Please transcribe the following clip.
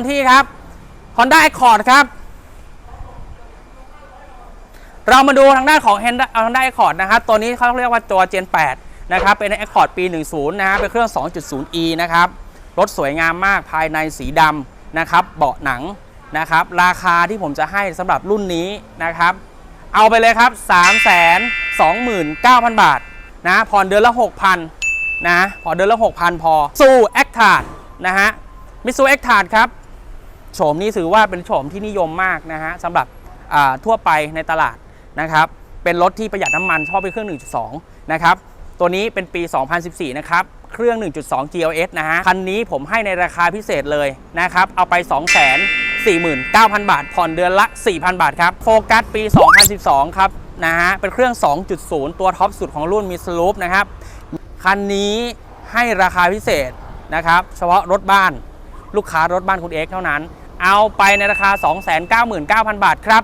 กันที่ครับ Honda Accord ครับ เรามาดูทางด้านของ Honda Accord นะครับตัวนี้เขาเรียกว่าตัว Gen 8 นะครับ เป็น Accord ปี 10 นะฮะเป็นเครื่อง 2.0e นะครับ รถสวยงามมากภายในสีดำนะครับ เบาะหนังนะครับ ราคาที่ผมจะให้สำหรับรุ่นนี้นะครับ เอาไปเลยครับ 3 2 9 0 0 0 บาทนะผ่อนเดือนละ 6,000นะผ่อนเดือนละ 6,000 พอ สู้แอคทาร์ดนะฮะมิซูแอคทาร์ดครับ โฉมนี้ถือว่าเป็นโฉมที่นิยมมากนะฮะสำหรับทั่วไปในตลาดนะครับ เป็นรถที่ประหยัดน้ำมันชอบเป็นเครื่อง 1.2 นะครับ ตัวนี้เป็นปี 2014 นะครับ เครื่อง 1.2 GLS นะฮะ คันนี้ผมให้ในราคาพิเศษเลยนะครับ เอาไป2 4 9 0 0 0 บาท ผ่อนเดือนละ 4,000 บาทครับ โฟกัสปี 2012 ครับนะฮะ เป็นเครื่อง 2.0 ตัวท็อปสุดของรุ่นมีสลูปนะครับ คันนี้ให้ราคาพิเศษนะครับ เฉพาะรถบ้าน ลูกค้ารถบ้านคุณเอ็กซ์เท่านั้น เอาไปในราคา 299,000 บาทครับ